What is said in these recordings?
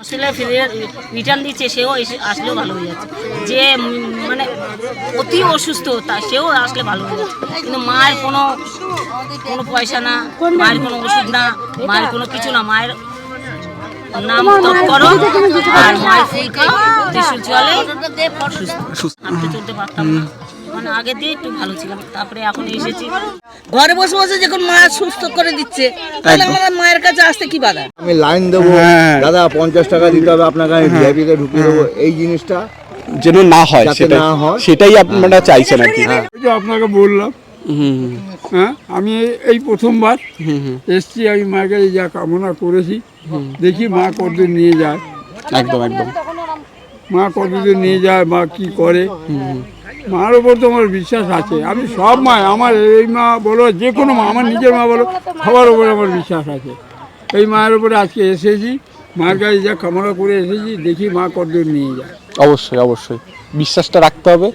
আসলে ফিরে রিটার্ন দিচ্ছে সেও এসে আসলেও ভালো হয়ে যাচ্ছে। যে মানে অতি অসুস্থ তা সেও আসলে ভালো হয়ে যাচ্ছে। কিন্তু মায়ের কোনো কোনো পয়সা না মায়ের কোনো ওষুধ না মায়ের কোনো কিছু না মায়ের নাম করো আর মায়ের ফুল খাও চলে সুস্থ। সুস্থ হাঁটতে চলতে পারতাম না। মানে আগে দিয়ে একটু ভালো ছিলাম। তারপরে এখন এসেছি। ঘরে বসে বসে যখন মা সুস্থ করে দিচ্ছে তাহলে একদম। মায়ের কাছে আসতে কি বাধা? আমি লাইন দেবো। হ্যাঁ। দাদা পঞ্চাশ টাকা দিতে হবে আপনাকে আমি ভিআইপিতে ঢুকিয়ে দেবো। এই জিনিসটা যেন না হয় যাতে সেটাই না হয়। সেটাই আপনারা চাইছেন আর কি। আপনাকে বললাম হুম হ্যাঁ আমি এই প্রথমবার হুম হুম। এসছি আমি মাকে যা কামনা করেছি। দেখি মা কতদূর নিয়ে যায়। একদম একদম। মা কতদূর নিয়ে যায় মা কি করে। মার ওপর তো আমার বিশ্বাস আছে। আমি সব মা আমার এই মা বলো যে কোনো মা আমার নিজের মা বলো সবার ওপরে আমার বিশ্বাস আছে। এই মায়ের ওপরে আজকে এসেছি মায়ের কাছে যা কামনা করে এসেছি দেখি মা কতদূর নিয়ে যায়। অবশ্যই অবশ্যই। বিশ্বাসটা রাখতে হবে।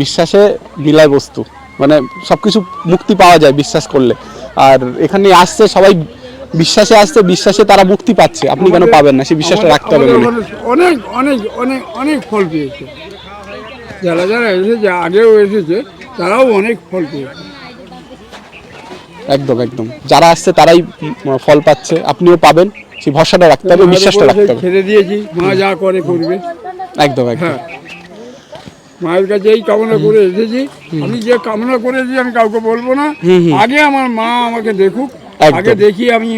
বিশ্বাসে মিলায় বস্তু মানে সব কিছু মুক্তি পাওয়া যায় বিশ্বাস করলে। আর এখানে আসছে সবাই বিশ্বাসে আসছে বিশ্বাসে তারা মুক্তি পাচ্ছে। আপনি কেন পাবেন না? সেই বিশ্বাসটা রাখতে হবে অনেক অনেক অনেক অনেক ফল পেয়েছে। যারা যারা এসেছে আগেও এসেছে তারাও অনেক ফল পেয়েছে। একদম একদম। যারা আসছে তারাই ফল পাচ্ছে। আপনিও পাবেন। সেই ভরসাটা রাখতে হবে বিশ্বাসটা রাখতে হবে। ছেড়ে দিয়েছি মা যা করে করবে। একদম একদম। হ্যাঁ। মায়ের কাছে এই কামনা করে এসেছি। আমি যে কামনা করেছি আমি কাউকে বলব না। আগে আমার মা আমাকে দেখুক। আগে দেখি আমি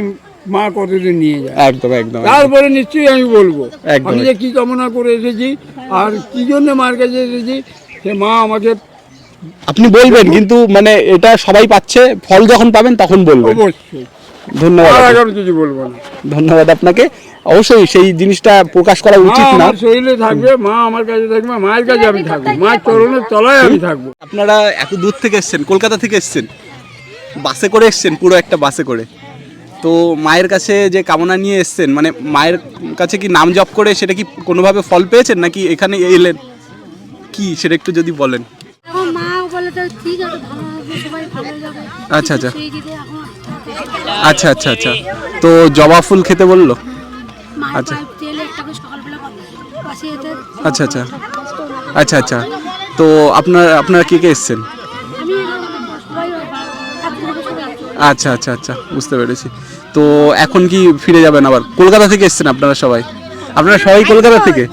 মা কতদিন নিয়ে যায়? একদম একদম তারপরে নিশ্চয়ই আমি বলব একদম। আমি যে কি কামনা করে এসেছি আর কি জন্য মার কাছে এসেছি সে মা আমাকে আপনি বলবেন কিন্তু মানে এটা সবাই পাচ্ছে ফল যখন পাবেন তখন বলবেন। অবশ্যই। ধন্যবাদ কিছু বলব না। ধন্যবাদ আপনাকে। অবশ্যই সেই জিনিসটা প্রকাশ করা উচিত না। শরীরে থাকবে মা আমার কাছে থাকবে মায়ের কাছে আমি থাকব। মায়ের চরণের তলায় আমি থাকব। আপনারা এত দূর থেকে এসেছেন কলকাতা থেকে এসেছেন? বাসে করে এসেছেন পুরো একটা বাসে করে? তো মায়ের কাছে যে কামনা নিয়ে এসেছেন মানে মায়ের কাছে কি নাম জপ করে সেটা কি কোনোভাবে ফল পেয়েছেন নাকি এখানে এলেন? কি সেটা একটু যদি বলেন। আচ্ছা, আচ্ছা। আচ্ছা আচ্ছা আচ্ছা। তো জবা ফুল খেতে বলল? আচ্ছা। যেতে আচ্ছা আচ্ছা। আচ্ছা আচ্ছা। তো আপনার আপনারা কে কে এসেছেন? আচ্ছা আচ্ছা আচ্ছা বুঝতে পেরেছি। তো এখন কি ফিরে যাবেন আবার? কলকাতা থেকে এসেছেন আপনারা সবাই? আপনারা সবাই কলকাতা থেকে?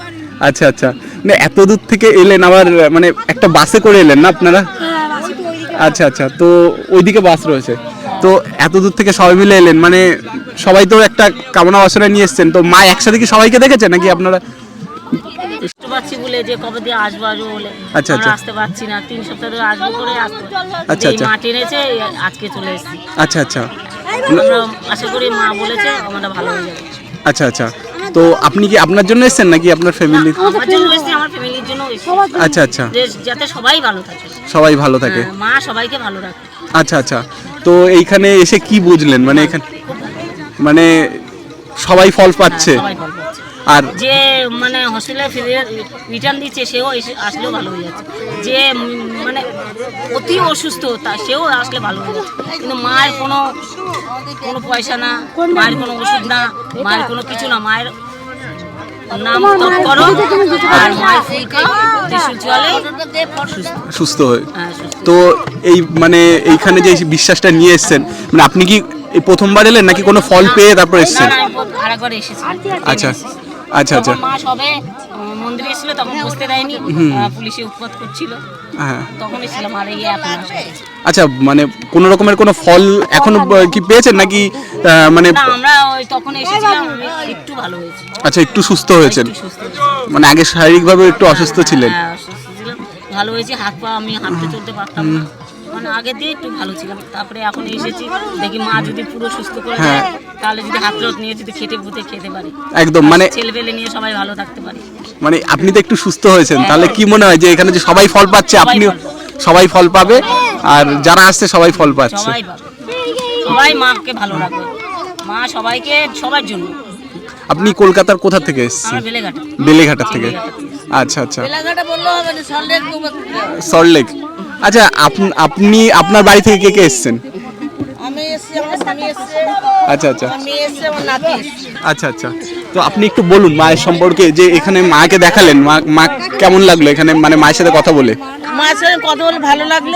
আচ্ছা আচ্ছা। মানে এত দূর থেকে এলেন আবার মানে একটা বাসে করে এলেন না আপনারা? হ্যাঁ আচ্ছা আচ্ছা। তো ওইদিকে বাস রয়েছে। তো এত দূর থেকে সবাই মিলে এলেন? মানে সবাই তো একটা কামনা বাসনা নিয়ে এসেছেন। তো মা একসাথে কি সবাইকে দেখেছেন নাকি আপনারা? আসতে পারছি বলে যে কবে দিয়ে আসব আসব বলে। আচ্ছা, আচ্ছা। আসতে পারছি না তিন সপ্তাহ ধরে আসব করে আসতে আচ্ছা, আচ্ছা। মা টেনেছে এই আজকে চলে এসেছি। আচ্ছা আচ্ছা। আমরা আশা করি মা বলেছে আমরা ভালো হয়ে যাবে। আচ্ছা আচ্ছা। তো আপনি কি আপনার জন্য এসেছেন নাকি আপনার ফ্যামিলি আমার জন্য এসেছি আমার ফ্যামিলির জন্য এসেছি। আচ্ছা আচ্ছা। যাতে সবাই ভালো থাকে। সবাই ভালো থাকে। হ্যাঁ, মা সবাইকে ভালো রাখে। আচ্ছা আচ্ছা। তো এইখানে এসে কি বুঝলেন? মানে এখানে মানে সবাই ফল পাচ্ছে। সবাই ভালো পাচ্ছে। আর যে মানে হসপিটালে ফিরে রিটার্ন দিচ্ছে সেও এসে আসলেও ভালো হয়ে যাচ্ছে। যে মানে অতি অসুস্থ তা সেও আসলে ভালো হয়ে যাচ্ছে। কিন্তু মায়ের কোনো কোনো পয়সা না মায়ের কোনো ওষুধ না মায়ের কোনো কিছু না মায়ের নাম তপ করো আর মায়ের ফুল ত্রিশুল চলে সুস্থ। হয়ে। হ্যাঁ তো এই মানে এইখানে যে বিশ্বাসটা নিয়ে এসেছেন মানে আপনি কি এই প্রথমবার এলেন নাকি কোনো ফল পেয়ে তারপর এসেছেন? আরেকবার এসেছি। আচ্ছা। আচ্ছা আচ্ছা। মা সবে মন্দিরে এসেছিল তখন বসতে দেয়নি। পুলিশে উৎপাত করছিল। হ্যাঁ। তখন এসেছিলাম আর এই এখন আচ্ছা মানে কোনো রকমের কোনো ফল এখনও কি পেয়েছেন নাকি মানে আমরা ওই তখন এসেছিলাম একটু ভালো হয়েছি। আচ্ছা একটু সুস্থ হয়েছেন। মানে আগে শারীরিকভাবে একটু অসুস্থ ছিলেন? হ্যাঁ ছিলাম। ভালো হয়েছে হাত পা আমি হাঁটতে চলতে পারতাম না। মানে আগে দিয়ে একটু ভালো ছিলাম তারপরে এখন এসেছি দেখি মা যদি পুরো সুস্থ করে দেয় তাহলে যদি হাত রোদ নিয়ে যদি খেতে পুঁতে খেতে পারি। একদম মানে ছেলে পেলে নিয়ে সবাই ভালো থাকতে পারি। মানে আপনি তো একটু সুস্থ হয়েছেন তাহলে কি মনে হয় যে এখানে যে সবাই ফল পাচ্ছে আপনিও সবাই ফল পাবে আর যারা আসছে সবাই ফল পাচ্ছে? সবাই পাবে। সবাই মাকে ভালো রাখবে। মা সবাইকে সবার জন্য। আপনি কলকাতার কোথা থেকে এসেছেন? বেলেঘাটা। বেলেঘাটার থেকে। আচ্ছা আচ্ছা। এলাকাটা বললেও হবে না সল্লের সল্টলেক। আচ্ছা আপ- আপনি আপনার বাড়ি থেকে কে কে এসেছেন? আমি এসছি আমার স্বামী এসছে। আচ্ছা আচ্ছা। আমার নাতি আচ্ছা আচ্ছা। তো আপনি একটু বলুন মায়ের সম্পর্কে যে এখানে মাকে দেখালেন মা মা কেমন লাগল এখানে মানে মায়ের সাথে কথা বলে? মায়ের সাথে কথা বলে ভালো লাগল।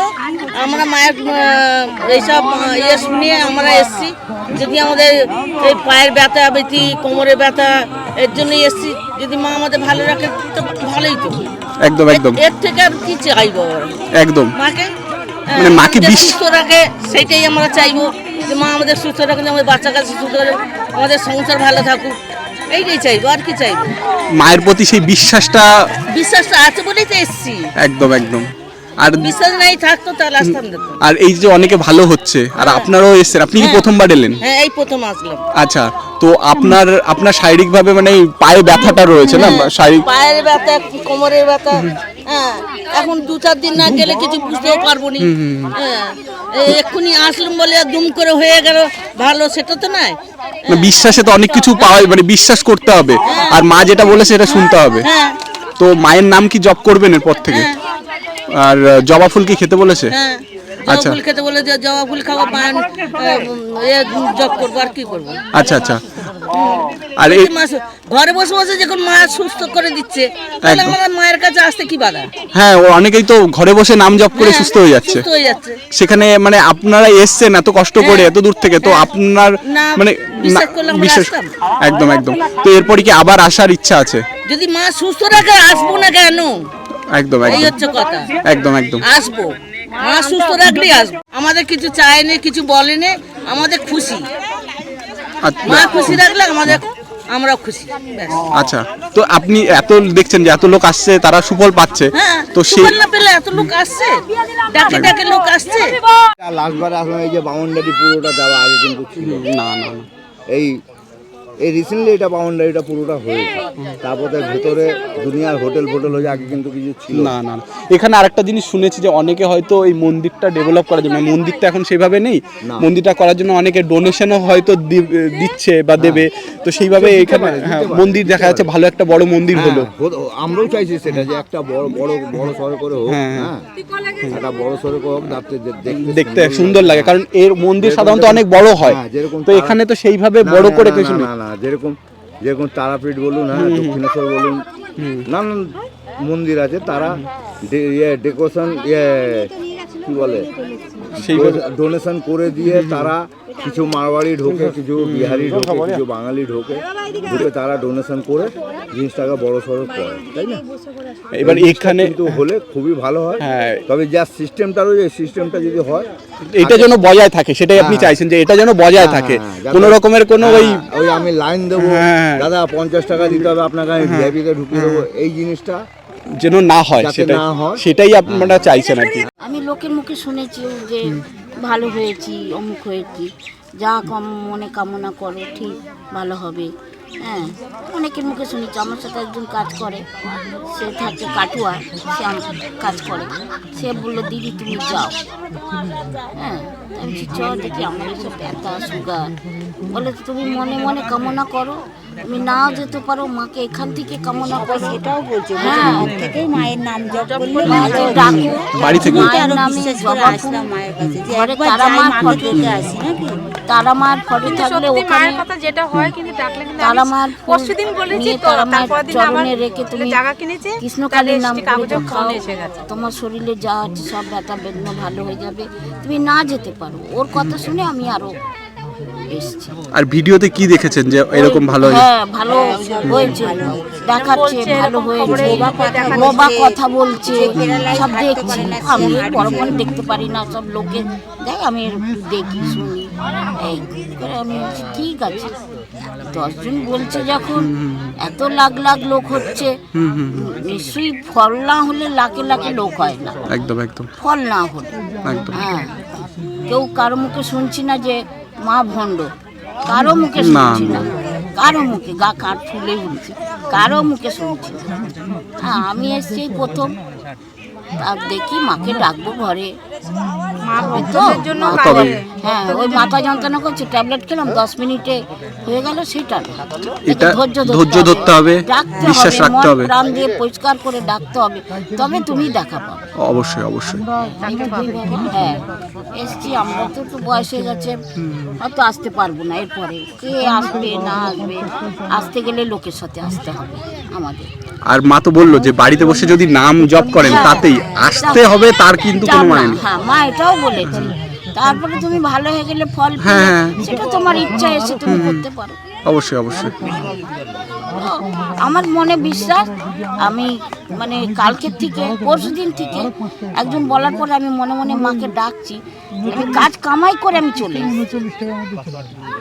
আমরা মায়ের এইসব ইয়ে শুনিয়ে আমরা এসছি। যদি আমাদের এই পায়ের ব্যথা বেতি কোমরে ব্যথা এর জন্যই এসছি। যদি মা আমাদের ভালো রাখে তো ভালোই তো। একদম একদম। এর- থেকে আর কি চাইব? একদম। মাকে? হ্যাঁ, মানে মাকে সুস্থ রাখে সেটাই আমরা চাইব। যে মা আমাদের সুস্থ রাখে যে আমাদের বাচ্চা কাছে সুস্থ রাখে আমাদের সংসার ভালো থাকুক এইটাই চাইব। আর কি চাইব? মায়ের প্রতি সেই বিশ্বাসটা বিশ্বাসটা আছে বলেই তো এসছি। একদম একদম। আর বিশ্বাস নাই থাকতো তাহলে আসতাম না আর এই যে অনেকে ভালো হচ্ছে আর আপনারাও এসেছেন আপনি কি হ্যাঁ। প্রথমবার এলেন? হ্যাঁ এই প্রথম আসলাম। আচ্ছা তো আপনার আপনার শারীরিকভাবে মানে এই পায়ে ব্যথাটা রয়েছে না? শারীরিক পায়ের ব্যথা কোমরের ব্যথা হ্যাঁ। এখন দু চার দিন না গেলে কিছু বুঝতেও পারব নি। হ্যাঁ এক্ষুনি আসলাম বলে দুম করে হয়ে গেল ভালো সেটা তো নয় না, বিশ্বাসে তো অনেক কিছু পাওয়া মানে বিশ্বাস করতে হবে। আর মা যেটা বলে সেটা শুনতে হবে। হ্যাঁ। তো মায়ের নাম কি জব করবেন এরপর থেকে? আর জবা ফুল কি খেতে বলেছে? হ্যাঁ আচ্ছা। ফুল খেতে বলে যে জবা ফুল খাওয়া পান এ জব করব আর কি করব? আচ্ছা আচ্ছা। আর এই ঘরে বসে বসে যখন মা সুস্থ করে দিচ্ছে তাহলে একদম। মায়ের কাছে আসতে কি বাধা? হ্যাঁ ও অনেকেই তো ঘরে বসে নাম জপ করে সুস্থ হয়ে যাচ্ছে। সুস্থ হয়ে যাচ্ছে। সেখানে মানে আপনারা এসছেন এত কষ্ট করে এত দূর থেকে তো আপনার মানে আসতাম। একদম একদম। তো এরপরে কি আবার আসার ইচ্ছা আছে? যদি মা সুস্থ রাখে আসব না কেন? একদম এই একদম। হচ্ছে কথা। একদম একদম। আসব। মা সুস্থ রাখলেই আসব। আমাদের কিছু চায়নি কিছু বলেনি আমাদের খুশি। আচ্ছা। মা খুশি রাখলে আমাদের আমরা খুশি। আচ্ছা। তো আপনি এত দেখছেন যে এত লোক আসছে তারা সুফল পাচ্ছে। হ্যাঁ তো সেই না পেলে এত লোক আসছে? ডাকে ডাকে লোক আসছে? লাস্টবার আসলাম এই যে বাউন্ডারি পুরোটা দেওয়া আগে কিন্তু না না। এই এই রিসেন্টলি এটা বাউন্ডারিটা পুরোটা হয়েছে তারপরে ভেতরে দুনিয়ার হোটেল ফোটেল হয়ে আগে কিন্তু কিছু ছিল। না না না। এখানে আরেকটা জিনিস শুনেছি যে অনেকে হয়তো এই মন্দিরটা ডেভেলপ করার জন্য মন্দিরটা এখন সেভাবে নেই না। মন্দিরটা করার জন্য অনেকে ডোনেশনও হয়তো দি- দিচ্ছে বা দেবে। তো সেইভাবে এখানে পারে, দিতে হ্যাঁ, পারে, মন্দির দেখা যাচ্ছে ভালো একটা বড় মন্দির হলো। হ্যাঁ, হতো- আমরাও চাইছি সেটা যে একটা বড় বড় বড় সড়ো করে হোক হ্যাঁ, হ্যাঁ। একটা বড় সড়ো করে হোক দেখতে দেখতে দেখতে সুন্দর লাগে কারণ এর মন্দির সাধারণত অনেক বড় হয়। হ্যাঁ, যেরকম তো তারা- এখানে তো সেইভাবে না, বড় না, করে না, কিছু না, নেই না না যেরকম যেরকম তারাপীঠ বলুন হ্যাঁ দক্ষিণেশ্বর বলুন নানান মন্দির আছে তারা ইয়ে ডেকোরেশন ইয়ে কি বলে ডোনেশন করে দিয়ে তারা কিছু মারবাড়ি ঢোকে কিছু বিহারি ঢোকে কিছু বাঙালি ঢোকে ঢোকে তারা ডোনেশন করে জিনিসটাকে বড় সড়ো করে তাই না? এবার এখানে কিন্তু হলে খুবই ভালো হয়। হ্যাঁ। তবে যা সিস্টেমটা রয়েছে সিস্টেমটা যদি হয় এটা যেন বজায় থাকে সেটাই আপনি হ্যাঁ। চাইছেন যে এটা যেন বজায় থাকে। হ্যাঁ, কোনো রকমের কোনো ওই ওই আমি লাইন দেবো। দাদা পঞ্চাশ টাকা দিতে হবে আপনাকে আমি ভিআইপিতে ঢুকিয়ে দেবো। এই জিনিসটা যেন না হয় সেটাই না হয়। সেটাই আপনারা চাইছেন আর কি। আমি লোকের মুখে শুনেছি যে ভালো হয়েছি, অমুক হয়েছি। যা কম মনে কামনা করো, ঠিক, ভালো হবে। হ্যাঁ অনেকের মুখে শুনেছি, আমার সাথে একজন কাজ করে। সে থাকে কাটুয়া, সে কাজ করে। সে বলল, দিদি, তুমি যাও। হ্যাঁ আমি চ দেখি আমার এসব ব্যথা সুগার। বলে, তুমি মনে মনে কামনা করো তুমি নাও যেতে পারো মাকে এখান থেকে কামনা করো। সেটাও বলছে হ্যাঁ। হ্যাঁ মায়ের নাম জপ করলে মাকে ডাকো। বাড়ি থেকে? মায়ের নামে ফুল আসলাম মায়ের কাছে যে একবার তারা যাই মাকে ফটো দেখে আসি নাকি? তারা মার ফটো থাকলে ওখানে কথা যেটা হয় কিন্তু ডাকলে কিন্তু তারা মার পরশুদিন বলেছি তো তারপর দিন আমার রেখে তুমি জায়গা কিনেছে কৃষ্ণকালীর নাম করে কাগজের খাও এসে গেছে। তোমার শরীরে যা সব ব্যথা বেদনা ভালো হয়ে যাবে। তুমি না যেতে পারো। ওর কথা শুনে আমি আরও এসছি। আর ভিডিওতে কি দেখেছেন যে এরকম ভালো হয়েছে? হ্যাঁ ভালো হয়েছে। দেখাচ্ছে ভালো হয়েছে। বাবা কথা বলছে সব দেখছি। আমি পরপর দেখতে পারি না সব লোকে। দেখ আমি দেখি শুনি। এই করে আমি ঠিক আছে। দশজন বলছে যখন এত লাখ লাখ লোক হচ্ছে। নিশ্চয়ই ফল না হলে লাখে লাখে লোক হয় না। একদম একদম। ফল না হলে। একদম। হ্যাঁ। কেউ কারও মুখে শুনছি না যে মা ভণ্ড। কারও মুখে শুনছি না। কারও মুখে গা কাঠ ফুলে উঠছে কারও মুখে শুনছি হ্যাঁ আমি এসছি প্রথম। আর দেখি মাকে ডাকবো ঘরে। মা ভক্তদের জন্য তো কাঁদে হ্যাঁ ওই মাথা যন্ত্রণা করছে ট্যাবলেট খেলাম দশ মিনিটে হয়ে গেল সেটা এটা ধৈর্য ধৈর্য ধরতে হবে, বিশ্বাস রাখতে হবে। প্রাণ দিয়ে পরিষ্কার করে ডাকতে হবে তবে তুমি দেখা পাবে। অবশ্যই অবশ্যই। হ্যাঁ এসছি আমরা তো একটু বয়স হয়ে গেছে হয়তো আসতে পারব না এরপরে। কে আসবে না আসবে আসতে গেলে লোকের সাথে আসতে হবে আমাদের। আর মা তো বলল যে বাড়িতে বসে যদি নাম জপ করেন হ্যাঁ। তাতেই আসতে হবে তার কিন্তু কোনো মানে নেই। হ্যাঁ মা এটাও বলেছে। তারপরে তুমি ভালো হয়ে গেলে ফল হ্যাঁ, হ্যাঁ। সেটা তোমার ইচ্ছা এসে তুমি করতে পারো। অবশ্যই অবশ্যই। আমার মনে বিশ্বাস আমি মানে কালকের থেকে পরশু দিন থেকে একজন বলার পরে আমি মনে মনে মাকে ডাকছি আমি কাজ কামাই করে আমি চলে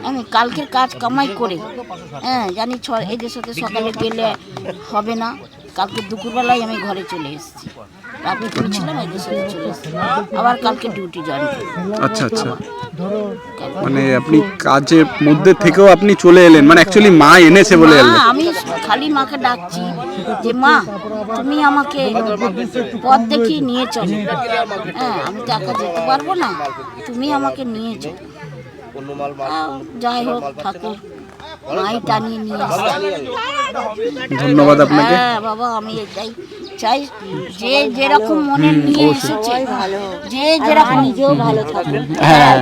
আমি কালকের কাজ কামাই করে হ্যাঁ জানি ছ এদের সাথে সকালে গেলে হবে না কালকে দুপুরবেলায় আমি ঘরে চলে এসেছি। রাতে ছিলাম এদের সাথে চলে আবার কালকে ডিউটি জয়েন আচ্ছা আচ্ছা। মানে আপনি কাজের মধ্যে থেকেও আপনি চলে এলেন মানে অ্যাকচুয়ালি মা এনেছে বলে এলেন। আমি খালি মাকে ডাকছি যে মা তুমি আমাকে পথ দেখিয়ে নিয়ে চলো। হ্যাঁ আমি তো একা যেতে পারব না। তুমি আমাকে নিয়ে চলো। যাই হোক ঠাকুর মাই টানিয়ে নিয়ে ধন্যবাদ আপনাকে। হ্যাঁ বাবা আমি এটাই চাই। যে যেরকম মনে নিয়ে এসেছে ভালো যে যেরকম নিজেও ভালো থাকবে হ্যাঁ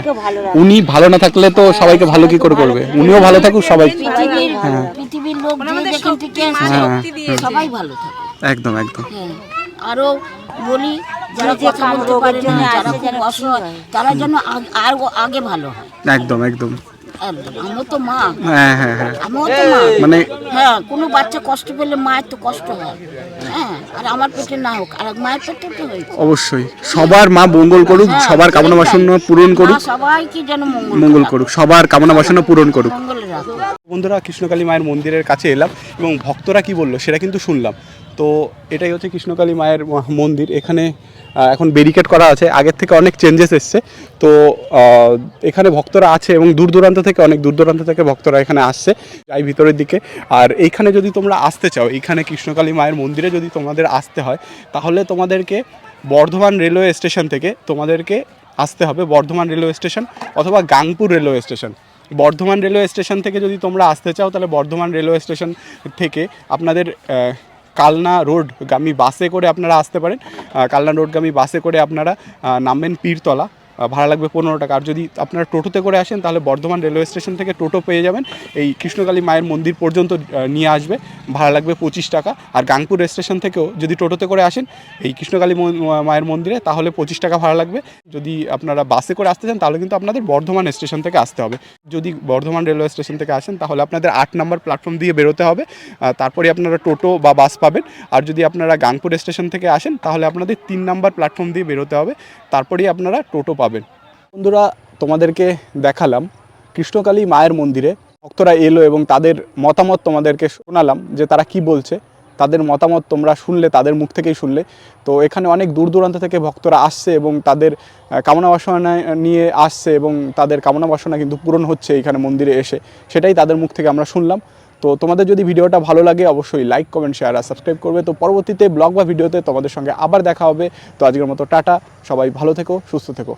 উনি ভালো না থাকলে তো সবাইকে ভালো কি করে করবে? উনিও ভালো থাকুক সবাই। পৃথিবীর পৃথিবীর লোক যে যেখান থেকে এসেছে সবাই ভালো থাকে একদম একদম। হ্যাঁ। আরও বলি যারা কথা বলতে পারে না যারা খুব অসহায় তারা যেন আর আগে ভালো হয়। একদম একদম। একদম আমিও তো মা। হ্যাঁ হ্যাঁ হ্যাঁ। আমিও তো মা। মানে হ্যাঁ কোনো বাচ্চা কষ্ট পেলে মায়ের তো কষ্ট হয়। হ্যাঁ আর আমার পেটে না হোক আর মায়ের পেটে তো হয়েছে। অবশ্যই। সবার মা মঙ্গল করুক সবার কামনা বাসনা পূরণ করুক। সবাইকে যেন মঙ্গল মঙ্গল করুক। সবার কামনা বাসনা পূরণ করুক। বন্ধুরা কৃষ্ণকালী মায়ের মন্দিরের কাছে এলাম এবং ভক্তরা কি বলল সেটা কিন্তু শুনলাম। তো এটাই হচ্ছে কৃষ্ণকালী মায়ের মন্দির। এখানে এখন ব্যারিকেড করা আছে। আগের থেকে অনেক চেঞ্জেস এসছে। তো এখানে ভক্তরা আছে এবং দূর দূরান্ত থেকে, অনেক দূর দূরান্ত থেকে ভক্তরা এখানে আসছে, যাই ভিতরের দিকে। আর এইখানে যদি তোমরা আসতে চাও এখানে কৃষ্ণকালী মায়ের মন্দিরে যদি তোমাদের আসতে হয়, তাহলে তোমাদেরকে বর্ধমান রেলওয়ে স্টেশন থেকে তোমাদেরকে আসতে হবে। বর্ধমান রেলওয়ে স্টেশন অথবা Gangpur railway station Bardhaman railway station থেকে যদি তোমরা আসতে চাও, তাহলে বর্ধমান রেলওয়ে স্টেশন থেকে আপনাদের কালনা রোডগামী বাসে করে আপনারা আসতে পারেন। কালনা রোডগামী বাসে করে আপনারা নামবেন পীরতলা। ভাড়া লাগবে পনেরো টাকা। আর যদি আপনারা টোটোতে করে আসেন, তাহলে বর্ধমান রেলওয়ে স্টেশন থেকে টোটো পেয়ে যাবেন। এই কৃষ্ণকালী মায়ের মন্দির পর্যন্ত নিয়ে আসবে। ভাড়া লাগবে পঁচিশ টাকা। আর গাংপুর স্টেশন থেকেও যদি টোটোতে করে আসেন, এই কৃষ্ণকালী মায়ের মন্দিরে, তাহলে পঁচিশ টাকা ভাড়া লাগবে। যদি আপনারা বাসে করে আসতে চান, তাহলে কিন্তু আপনাদের বর্ধমান স্টেশন থেকে আসতে হবে। যদি বর্ধমান রেলওয়ে স্টেশন থেকে আসেন, তাহলে আপনাদের আট নম্বর প্ল্যাটফর্ম দিয়ে বেরোতে হবে। তারপরে আপনারা টোটো বা বাস পাবেন। আর যদি আপনারা গাংপুর স্টেশন থেকে আসেন, তাহলে আপনাদের তিন নম্বর প্ল্যাটফর্ম দিয়ে বেরোতে হবে। তারপরেই আপনারা টোটো পাবেন। বন্ধুরা, তোমাদেরকে দেখালাম কৃষ্ণকালী মায়ের মন্দিরে। ভক্তরা এলো এবং তাদের মতামত তোমাদেরকে শোনালাম যে তারা কি বলছে। তাদের মতামত তোমরা শুনলে, তাদের মুখ থেকেই শুনলে। তো এখানে অনেক দূর দূরান্ত থেকে ভক্তরা আসছে এবং তাদের কামনা বাসনা নিয়ে আসছে এবং তাদের কামনা বাসনা কিন্তু পূরণ হচ্ছে এখানে মন্দিরে এসে। সেটাই তাদের মুখ থেকে আমরা শুনলাম। তো তোমাদের যদি ভিডিওটা ভালো লাগে, অবশ্যই লাইক কমেন্ট শেয়ার আর সাবস্ক্রাইব করবে। তো পরবর্তীতে ব্লগ বা ভিডিওতে তোমাদের সঙ্গে আবার দেখা হবে। তো আজকের মতো টাটা, সবাই ভালো থেকো, সুস্থ থেকো।